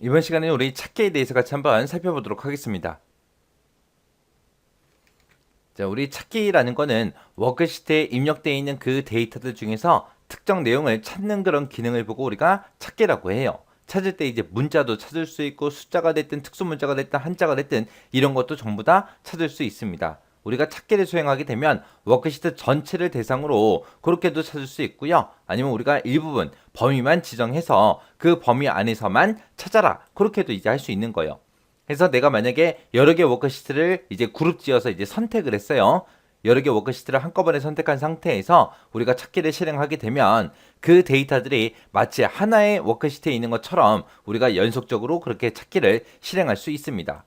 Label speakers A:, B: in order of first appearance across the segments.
A: 이번 시간에 우리 찾기에 대해서 같이 한번 살펴보도록 하겠습니다. 자, 우리 찾기라는 거는 워크시트에 입력되어 있는 그 데이터들 중에서 특정 내용을 찾는 그런 기능을 보고 우리가 찾기라고 해요. 찾을 때 이제 문자도 찾을 수 있고 숫자가 됐든 특수 문자가 됐든 한자가 됐든 이런 것도 전부 다 찾을 수 있습니다. 우리가 찾기를 수행하게 되면 워크시트 전체를 대상으로 그렇게도 찾을 수 있고요. 아니면 우리가 일부분 범위만 지정해서 그 범위 안에서만 찾아라. 그렇게도 이제 할 수 있는 거예요. 그래서 내가 만약에 여러 개 워크시트를 이제 그룹 지어서 이제 선택을 했어요. 여러 개 워크시트를 한꺼번에 선택한 상태에서 우리가 찾기를 실행하게 되면 그 데이터들이 마치 하나의 워크시트에 있는 것처럼 우리가 연속적으로 그렇게 찾기를 실행할 수 있습니다.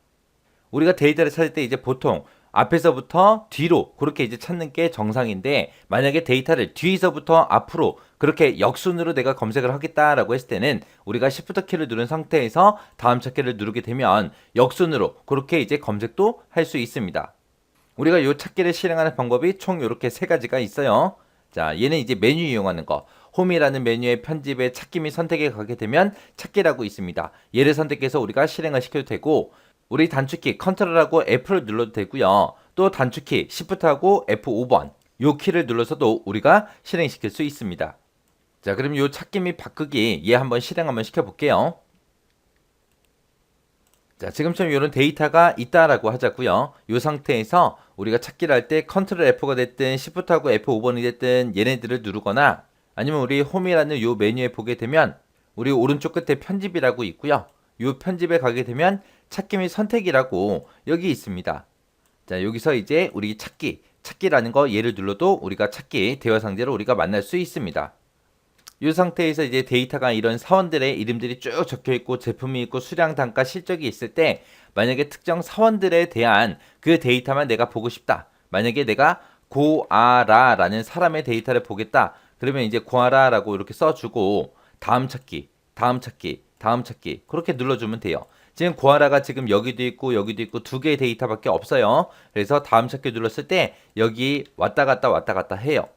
A: 우리가 데이터를 찾을 때 이제 보통 앞에서부터 뒤로 그렇게 이제 찾는 게 정상인데 만약에 데이터를 뒤에서부터 앞으로 그렇게 역순으로 내가 검색을 하겠다라고 했을 때는 우리가 Shift 키를 누른 상태에서 다음 찾기를 누르게 되면 역순으로 그렇게 이제 검색도 할 수 있습니다. 우리가 요 찾기를 실행하는 방법이 총 이렇게 세 가지가 있어요. 자, 얘는 이제 메뉴 이용하는 거. 홈이라는 메뉴의 편집에 찾기 및 선택에 가게 되면 찾기라고 있습니다. 얘를 선택해서 우리가 실행을 시켜도 되고 우리 단축키 컨트롤하고 F를 눌러도 되고요. 또 단축키 Shift하고 F5번 요 키를 눌러서도 우리가 실행시킬 수 있습니다. 자, 그럼 요 찾기 및 바꾸기 얘 한번 실행 한번 시켜볼게요. 자, 지금처럼 이런 데이터가 있다라고 하자고요. 이 상태에서 우리가 찾기를 할 때 컨트롤 F가 됐든 Shift하고 F5번이 됐든 얘네들을 누르거나 아니면 우리 홈이라는 요 메뉴에 보게 되면 우리 오른쪽 끝에 편집이라고 있고요. 이 편집에 가게 되면 찾기 및 선택이라고 여기 있습니다. 자, 여기서 이제 우리 찾기, 찾기라는 거 얘를 눌러도 우리가 찾기 대화 상대로 우리가 만날 수 있습니다. 이 상태에서 이제 데이터가 이런 사원들의 이름들이 쭉 적혀 있고 제품이 있고 수량 단가 실적이 있을 때 만약에 특정 사원들에 대한 그 데이터만 내가 보고 싶다. 만약에 내가 고아라라는 사람의 데이터를 보겠다. 그러면 이제 고아라라고 이렇게 써주고 다음 찾기, 다음 찾기, 다음 찾기 그렇게 눌러주면 돼요. 지금 고아라가 지금 여기도 있고 여기도 있고 두 개의 데이터밖에 없어요. 그래서 다음 찾기 눌렀을 때 여기 왔다 갔다 왔다 갔다 해요.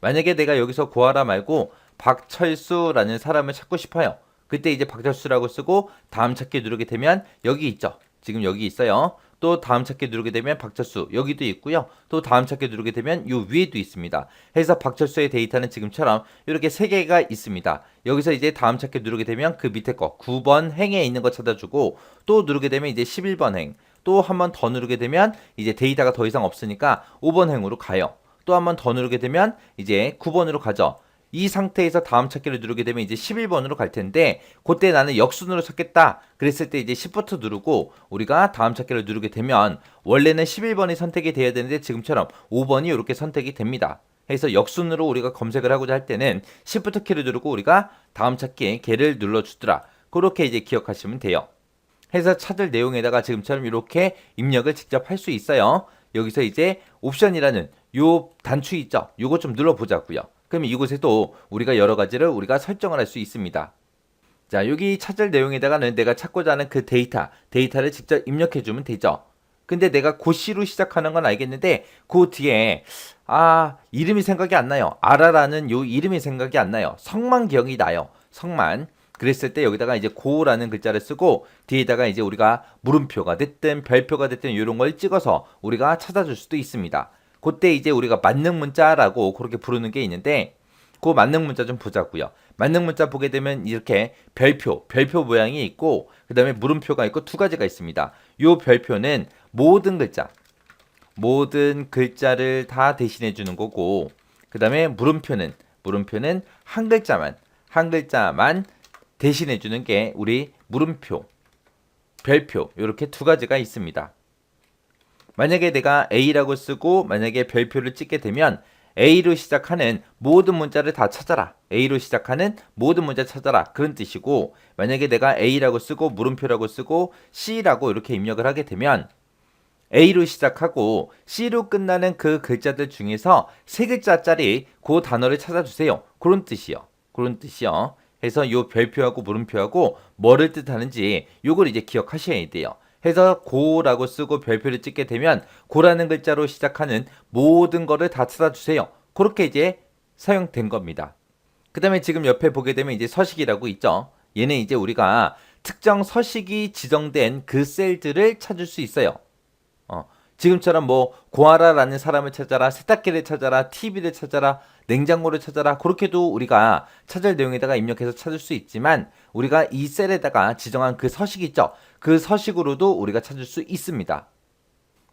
A: 만약에 내가 여기서 고아라 말고 박철수라는 사람을 찾고 싶어요. 그때 이제 박철수라고 쓰고 다음 찾기 누르게 되면 여기 있죠. 지금 여기 있어요. 또 다음 찾기 누르게 되면 박철수 여기도 있고요. 또 다음 찾기 누르게 되면 요 위에도 있습니다. 해서 박철수의 데이터는 지금처럼 이렇게 세 개가 있습니다. 여기서 이제 다음 찾기 누르게 되면 그 밑에 거 9번 행에 있는 거 찾아주고 또 누르게 되면 이제 11번 행. 또 한 번 더 누르게 되면 이제 데이터가 더 이상 없으니까 5번 행으로 가요. 또 한 번 더 누르게 되면 이제 9번으로 가죠. 이 상태에서 다음 찾기를 누르게 되면 이제 11번으로 갈 텐데 그때 나는 역순으로 찾겠다 그랬을 때 이제 Shift 누르고 우리가 다음 찾기를 누르게 되면 원래는 11번이 선택이 돼야 되는데 지금처럼 5번이 이렇게 선택이 됩니다. 해서 역순으로 우리가 검색을 하고자 할 때는 Shift 키를 누르고 우리가 다음 찾기에 개를 눌러주더라. 그렇게 이제 기억하시면 돼요. 해서 찾을 내용에다가 지금처럼 이렇게 입력을 직접 할 수 있어요. 여기서 이제 옵션이라는 요 단추 있죠? 요거 좀 눌러보자고요. 그러면 이곳에도 우리가 여러 가지를 우리가 설정을 할 수 있습니다. 자, 여기 찾을 내용에다가는 내가 찾고자 하는 그 데이터, 데이터를 직접 입력해 주면 되죠. 근데 내가 고시로 시작하는 건 알겠는데 그 뒤에 아, 이름이 생각이 안 나요. 아라라는 요 이름이 생각이 안 나요. 성만 기억이 나요. 성만. 그랬을 때 여기다가 이제 고라는 글자를 쓰고 뒤에다가 이제 우리가 물음표가 됐든 별표가 됐든 이런 걸 찍어서 우리가 찾아줄 수도 있습니다. 그때 이제 우리가 만능 문자라고 그렇게 부르는 게 있는데 그 만능 문자 좀 보자고요. 만능 문자 보게 되면 이렇게 별표, 별표 모양이 있고 그다음에 물음표가 있고 두 가지가 있습니다. 요 별표는 모든 글자, 모든 글자를 다 대신해 주는 거고 그다음에 물음표는 물음표는 한 글자만 한 글자만 대신해 주는 게 우리 물음표, 별표 이렇게 두 가지가 있습니다. 만약에 내가 A라고 쓰고 만약에 별표를 찍게 되면 A로 시작하는 모든 문자를 다 찾아라. A로 시작하는 모든 문자 찾아라. 그런 뜻이고 만약에 내가 A라고 쓰고 물음표라고 쓰고 C라고 이렇게 입력을 하게 되면 A로 시작하고 C로 끝나는 그 글자들 중에서 세 글자짜리 그 단어를 찾아주세요. 그런 뜻이요. 그런 뜻이요. 해서 요 별표하고 물음표하고 뭐를 뜻하는지 요걸 이제 기억하셔야 돼요. 해서 고라고 쓰고 별표를 찍게 되면 고라는 글자로 시작하는 모든 거를 다 찾아주세요. 그렇게 이제 사용된 겁니다. 그 다음에 지금 옆에 보게 되면 이제 서식이라고 있죠. 얘는 이제 우리가 특정 서식이 지정된 그 셀들을 찾을 수 있어요. 어, 지금처럼 뭐 고아라라는 사람을 찾아라, 세탁기를 찾아라, TV를 찾아라, 냉장고를 찾아라 그렇게도 우리가 찾을 내용에다가 입력해서 찾을 수 있지만 우리가 이 셀에다가 지정한 그 서식 있죠. 그 서식으로도 우리가 찾을 수 있습니다.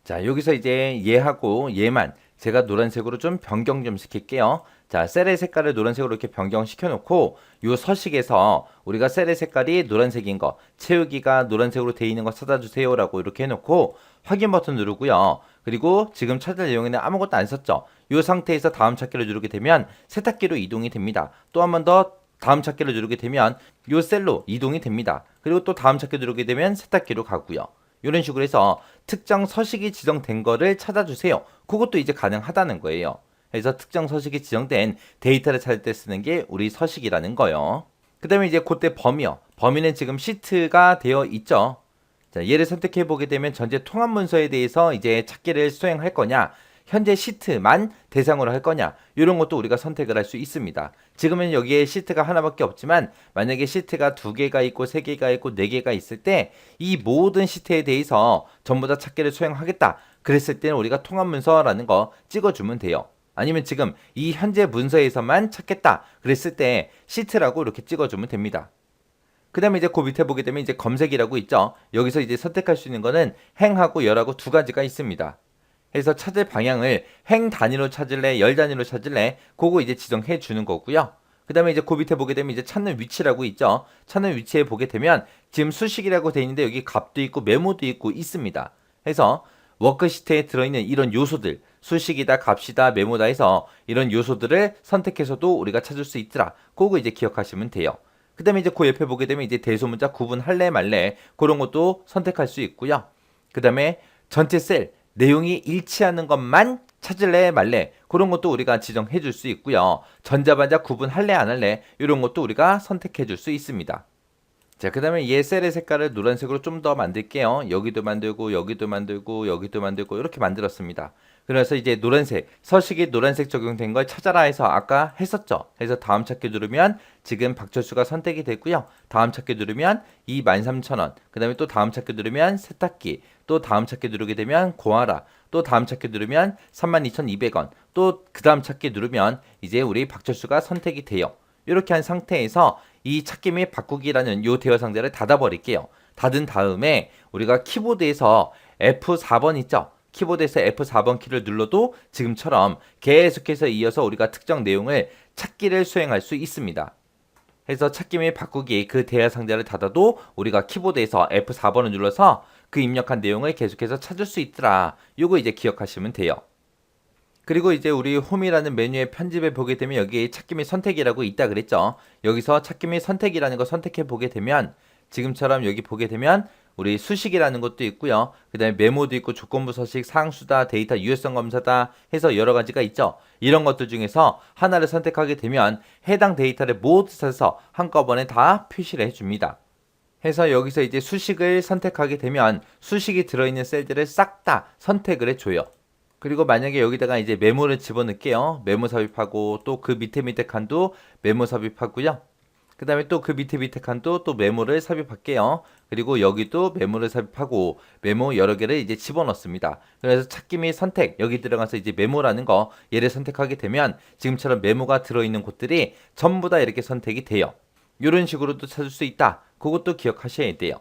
A: 자 여기서 이제 얘하고 얘만 제가 노란색으로 좀 변경 좀 시킬게요. 자, 셀의 색깔을 노란색으로 이렇게 변경시켜 놓고 요 서식에서 우리가 셀의 색깔이 노란색인 거, 채우기가 노란색으로 되어 있는 거 찾아주세요 라고 이렇게 해놓고 확인 버튼 누르고요. 그리고 지금 찾을 내용에는 아무것도 안 썼죠. 이 상태에서 다음 찾기를 누르게 되면 세탁기로 이동이 됩니다. 또 한 번 더 다음 찾기를 누르게 되면 이 셀로 이동이 됩니다. 그리고 또 다음 찾기 누르게 되면 세탁기로 가고요. 이런 식으로 해서 특정 서식이 지정된 거를 찾아주세요. 그것도 이제 가능하다는 거예요. 그래서 특정 서식이 지정된 데이터를 찾을 때 쓰는 게 우리 서식이라는 거요. 그 다음에 이제 그때 범위요. 범위는 지금 시트가 되어 있죠. 자, 얘를 선택해 보게 되면 전체 통합 문서에 대해서 이제 찾기를 수행할 거냐, 현재 시트만 대상으로 할 거냐, 이런 것도 우리가 선택을 할 수 있습니다. 지금은 여기에 시트가 하나밖에 없지만 만약에 시트가 두 개가 있고 세 개가 있고 네 개가 있을 때 이 모든 시트에 대해서 전부 다 찾기를 수행하겠다. 그랬을 때는 우리가 통합 문서라는 거 찍어주면 돼요. 아니면 지금 이 현재 문서에서만 찾겠다. 그랬을 때 시트라고 이렇게 찍어주면 됩니다. 그 다음에 이제 그 밑에 보게 되면 이제 검색이라고 있죠. 여기서 이제 선택할 수 있는 거는 행하고 열하고 두 가지가 있습니다. 그래서 찾을 방향을 행 단위로 찾을래, 열 단위로 찾을래, 그거 이제 지정해 주는 거고요. 그 다음에 이제 그 밑에 보게 되면 이제 찾는 위치라고 있죠. 찾는 위치에 보게 되면 지금 수식이라고 돼 있는데 여기 값도 있고 메모도 있고 있습니다. 그래서 워크시트에 들어있는 이런 요소들, 수식이다, 값이다, 메모다 해서 이런 요소들을 선택해서도 우리가 찾을 수 있더라. 그거 이제 기억하시면 돼요. 그 다음에 이제 그 옆에 보게 되면 이제 대소문자 구분할래 말래 그런 것도 선택할 수 있고요. 그 다음에 전체 셀 내용이 일치하는 것만 찾을래 말래 그런 것도 우리가 지정해 줄 수 있고요. 전자반자 구분할래 안 할래 이런 것도 우리가 선택해 줄 수 있습니다. 자, 그 다음에 얘 셀의 색깔을 노란색으로 좀 더 만들게요. 여기도 만들고, 여기도 만들고, 여기도 만들고, 이렇게 만들었습니다. 그래서 이제 노란색, 서식이 노란색 적용된 걸 찾아라 해서 아까 했었죠. 그래서 다음 찾기 누르면 지금 박철수가 선택이 됐고요. 다음 찾기 누르면 23,000원. 그 다음에 또 다음 찾기 누르면 세탁기. 또 다음 찾기 누르게 되면 고아라. 또 다음 찾기 누르면 32,200원. 또 그 다음 찾기 누르면 이제 우리 박철수가 선택이 돼요. 이렇게 한 상태에서 이 찾기 및 바꾸기라는 요 대화 상자를 닫아 버릴게요. 닫은 다음에 우리가 키보드에서 F4번 있죠? 키보드에서 F4번 키를 눌러도 지금처럼 계속해서 이어서 우리가 특정 내용을 찾기를 수행할 수 있습니다. 해서 찾기 및 바꾸기 그 대화 상자를 닫아도 우리가 키보드에서 F4번을 눌러서 그 입력한 내용을 계속해서 찾을 수 있더라. 요거 이제 기억하시면 돼요. 그리고 이제 우리 홈이라는 메뉴의 편집에 보게 되면 여기 찾기 및 선택이라고 있다 그랬죠. 여기서 찾기 및 선택이라는 거 선택해 보게 되면 지금처럼 여기 보게 되면 우리 수식이라는 것도 있고요. 그 다음에 메모도 있고 조건부 서식, 상수다, 데이터 유효성 검사다 해서 여러 가지가 있죠. 이런 것들 중에서 하나를 선택하게 되면 해당 데이터를 모두 써서 한꺼번에 다 표시를 해줍니다. 해서 여기서 이제 수식을 선택하게 되면 수식이 들어있는 셀들을 싹 다 선택을 해줘요. 그리고 만약에 여기다가 이제 메모를 집어넣을게요. 메모 삽입하고 또 그 밑에 밑에 칸도 메모 삽입하고요. 그 다음에 또 그 밑에 밑에 칸도 또 메모를 삽입할게요. 그리고 여기도 메모를 삽입하고 메모 여러 개를 이제 집어넣습니다. 그래서 찾기 및 선택 여기 들어가서 이제 메모라는 거 얘를 선택하게 되면 지금처럼 메모가 들어있는 곳들이 전부 다 이렇게 선택이 돼요. 이런 식으로도 찾을 수 있다. 그것도 기억하셔야 돼요.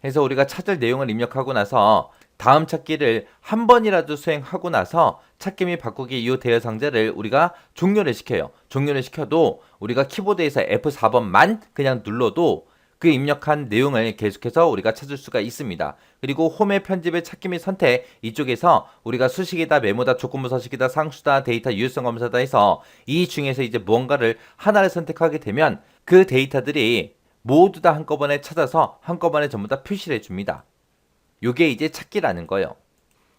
A: 그래서 우리가 찾을 내용을 입력하고 나서 다음 찾기를 한 번이라도 수행하고 나서 찾기 및 바꾸기 이 대여 상자를 우리가 종료를 시켜요. 종료를 시켜도 우리가 키보드에서 F4번만 그냥 눌러도 그 입력한 내용을 계속해서 우리가 찾을 수가 있습니다. 그리고 홈의 편집의 찾기 및 선택 이쪽에서 우리가 수식이다, 메모다, 조건부 서식이다, 상수다, 데이터 유효성 검사다 해서 이 중에서 이제 무언가를 하나를 선택하게 되면 그 데이터들이 모두 다 한꺼번에 찾아서 한꺼번에 전부 다 표시를 해줍니다. 요게 이제 찾기라는 거예요.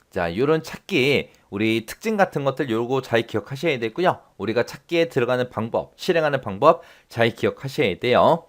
A: 자, 요런 찾기 우리 특징 같은 것들 요거 잘 기억하셔야 되고요. 우리가 찾기에 들어가는 방법, 실행하는 방법 잘 기억하셔야 돼요.